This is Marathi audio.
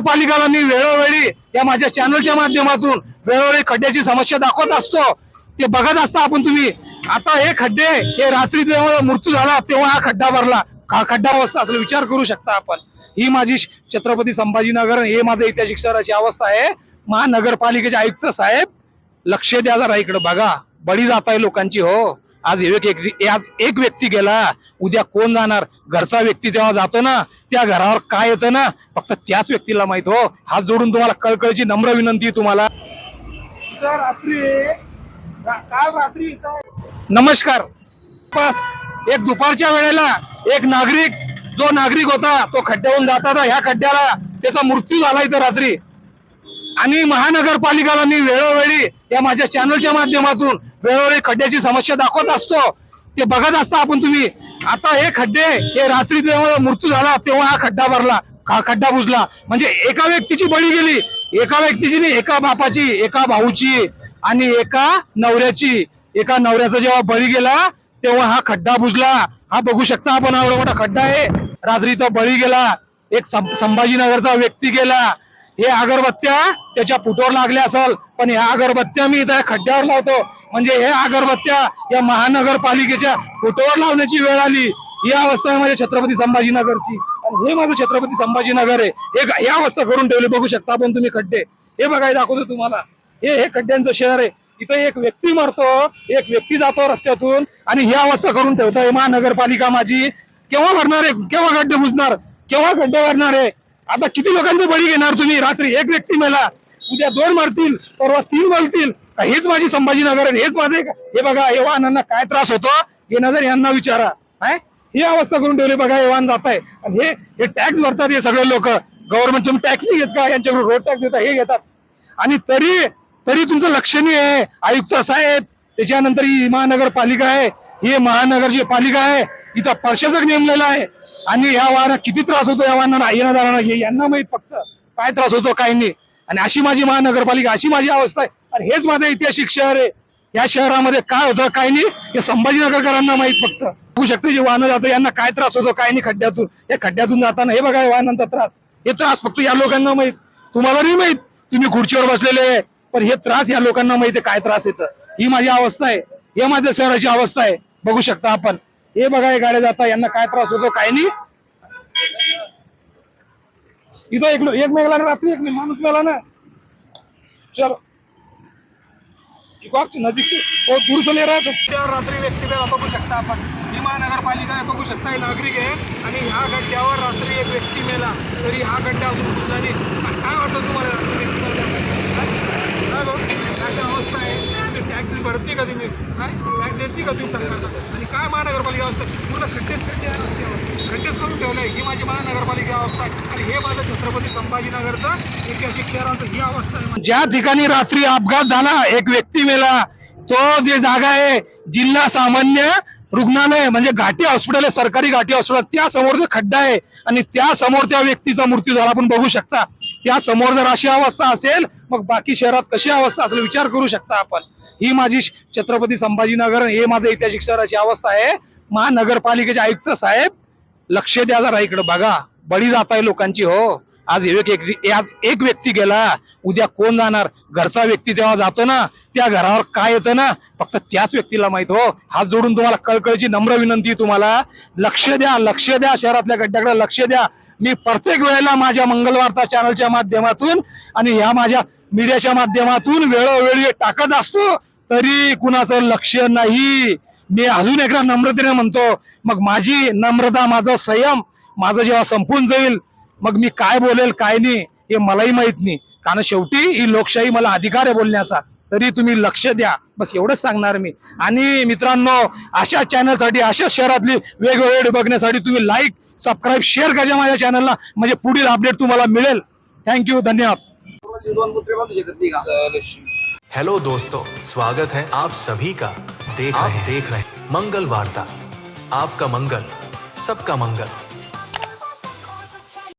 नगरपालिकाला मी वेळोवेळी या माझ्या चॅनलच्या माध्यमातून वेळोवेळी खड्ड्याची समस्या दाखवत असतो. ते बघत असता आपण तुम्ही आता हे खड्डे हे रात्री जेव्हा मृत्यू झाला तेव्हा हा खड्डा भरला. खड्डा अवस्था असं विचार करू शकता आपण. ही माझी छत्रपती संभाजीनगर हे माझं ऐतिहासिक शहराची अवस्था आहे. महानगरपालिकेचे आयुक्त साहेब लक्ष द्या जरा इकडे बघा. बळी जात आहे लोकांची हो. आज एक आज एक व्यक्ती गेला उद्या कोण जाणार? घरचा व्यक्ती जेव्हा जातो ना त्या घरावर काय येतं ना फक्त त्याच व्यक्तीला माहीत हो. हात जोडून तुम्हाला कळकळीची नम्र विनंती तुम्हाला. नमस्कार. बस. एक दुपारच्या वेळेला एक नागरिक जो नागरिक होता तो खड्ड्याहून जात होता. ह्या खड्ड्याला त्याचा मृत्यू झाला इथं रात्री. आणि महानगरपालिकाला मी वेळोवेळी या माझ्या चॅनलच्या माध्यमातून वेळोवेळी खड्ड्याची समस्या दाखवत असतो. ते बघत असता आपण तुम्ही आता हे खड्डे हे रात्री जेव्हा मृत्यू झाला तेव्हा हा खड्डा भरला खड्डा बुजला म्हणजे एका व्यक्तीची बळी गेली. एका व्यक्तीची नाही एका बापाची एका भाऊची आणि एका नवऱ्याची. एका नवऱ्याचा जेव्हा बळी गेला तेव्हा हा खड्डा बुजला हा बघू शकता आपण हा एवढा मोठा खड्डा आहे. रात्री तो बळी गेला. एक संभाजीनगरचा व्यक्ती गेला. हे अगरबत्त्या त्याच्या पुटोर लागल्या असेल पण ह्या अगरबत्त्या मी त्या खड्ड्यावर लावतो. म्हणजे हे अगरबत्त्या या महानगरपालिकेच्या फुटोवर लावण्याची वेळ आली. ही अवस्था आहे माझ्या छत्रपती संभाजीनगरची. आणि हे माझं छत्रपती संभाजीनगर आहे. हे या अवस्था करून ठेवली. बघू शकता आपण तुम्ही खड्डे. हे बघायला दाखवतो तुम्हाला. हे हे खड्ड्यांचं शहर आहे. इथं एक व्यक्ती मरतो एक व्यक्ती जातो रस्त्यातून आणि ही अवस्था करून ठेवतोय महानगरपालिका माझी. केव्हा भरणार आहे? केव्हा खड्डे बुजणार? केव्हा खड्डे भरणार आहे? आता किती लोकांचे बळी घेणार तुम्ही? रात्री एक व्यक्ती मला उद्या दोन मारतील परवा तीन मारतील. हेच माझी संभाजीनगर आणि हेच माझे हे बघा हे वाहनांना काय त्रास होतो? हे नजर यांना विचारा. काय ही अवस्था करून ठेवली बघा हे वाहन जात आहे आणि हे हे टॅक्स भरतात हे सगळे लोक. गव्हर्नमेंट तुम्ही टॅक्स नाही घेत का? यांच्याकडून रोड टॅक्स देतात हे घेतात. आणि तरी तरी तुमचं लक्षणीय आहे. आयुक्त साहेब त्याच्यानंतर ही महानगरपालिका आहे. ही महानगरची पालिका आहे इथं प्रशासक नेमलेला आहे. आणि या वाहना किती त्रास होतो या वाहनांना येणाऱ्यांना हे यांना माहीत फक्त काय त्रास होतो काय नाही. आणि अशी माझी महानगरपालिका अशी माझी अवस्था आहे. आणि हेच माझं ऐतिहासिक शहर आहे. या शहरामध्ये काय होतं काय नाही हे संभाजीनगरकरांना माहीत फक्त. होऊ शकते जे वाहनं जातं यांना काय त्रास होतो काय नाही खड्ड्यातून. हे खड्ड्यातून जाताना हे बघा वाहनांचा त्रास. हे त्रास फक्त या लोकांना माहीत. तुम्हाला नाही माहीत. तुम्ही खुर्चीवर बसलेले आहे. पण हे त्रास या लोकांना माहीत आहे काय त्रास येतं. ही माझी अवस्था आहे. हे माझ्या शहराची अवस्था आहे. बघू शकता आपण. हे बघा हे गाड्या जाता यांना काय त्रास होतो काय नाही. इथं एक एक मेघला ना रात्री एक माणूस मेला ना. चलो. नजीक से बहुत दूर से ले रहा रात्री व्यक्ती मेला बघू शकता आपण. ही महानगरपालिका आहे बघू शकता हे नागरिक आहे. आणि ह्या गड्ड्यावर रात्री एक व्यक्ती मेला तरी हा गड्डा अजून आणि काय वाटतं तुम्हाला? रात्री काय अशा अवस्था आहे. टॅक्स भरती का तुम्ही काय? टॅक्स देते का तुम्ही सरकारला? आणि काय महानगरपालिका अवस्था? पूर्ण खड्डेच खड्डे आहे रस्त्यावर. खड्डेच करून ठेवलं आहे ही माझी महानगरपालिका अवस्था आहे. आणि हे माझं छत्रपती संभाजीनगरचं ऐतिहासिक शहराचं ही अवस्था आहे ज्या ठिकाणी रात्री अपघात झाला एक व्यक्ती मेला. तो जे जागा आहे जिल्हा सामान्य रुग्णालय म्हणजे घाटी हॉस्पिटल आहे सरकारी घाटी हॉस्पिटल. त्या समोर जो खड्डा आहे आणि त्या समोर त्या व्यक्तीचा मृत्यू झाला. आपण बघू शकता त्या समोर जर अशी अवस्था असेल मग बाकी शहरात कशी अवस्था असेल विचार करू शकता आपण. ही माझी छत्रपती संभाजीनगर हे माझं ऐतिहासिक शहराची अवस्था आहे. महानगरपालिकेचे आयुक्त साहेब लक्ष द्या जरा इकडे बघा. बळी जात आहे लोकांची हो. आज एक एक आज एक व्यक्ती गेला उद्या कोण जाणार? घरचा व्यक्ती जेव्हा जातो ना त्या घरावर काय येतं ना? फक्त त्याच व्यक्तीला माहीत हो. हात जोडून तुम्हाला कळकळीची नम्र विनंती तुम्हाला. लक्ष द्या लक्ष द्या शहरातल्या गड्ड्याकडे लक्ष द्या. मी प्रत्येक वेळेला माझ्या मंगलवार्ता चॅनलच्या माध्यमातून आणि ह्या माझ्या मीडियाच्या माध्यमातून वेळोवेळी टाकत असतो. तरी कुणाचं लक्ष नाही. मी अजून एकदा नम्रतेने म्हणतो मग माझी नम्रता माझं संयम माझं जेव्हा संपून जाईल मग मी काय बोलेल काय नाही हे मलाही माहीत नाही. कारण शेवटी ही लोकशाही मला अधिकार आहे बोलण्याचा. तरी तुम्ही लक्ष द्या. बस एवढंच सांगणार मी. आणि मित्रांनो अशा चॅनलसाठी अशा शहरातली वेगवेगळे बघण्यासाठी तुम्ही लाईक सबस्क्राईब शेअर करा माझ्या चॅनलला म्हणजे पुढील अपडेट तुम्हाला मिळेल. थँक्यू धन्यवाद. हेलो दोस्तों स्वागत है आप सभी का। देख आप देख रहे मंगल वार्ता आपका मंगल सबका मंगल।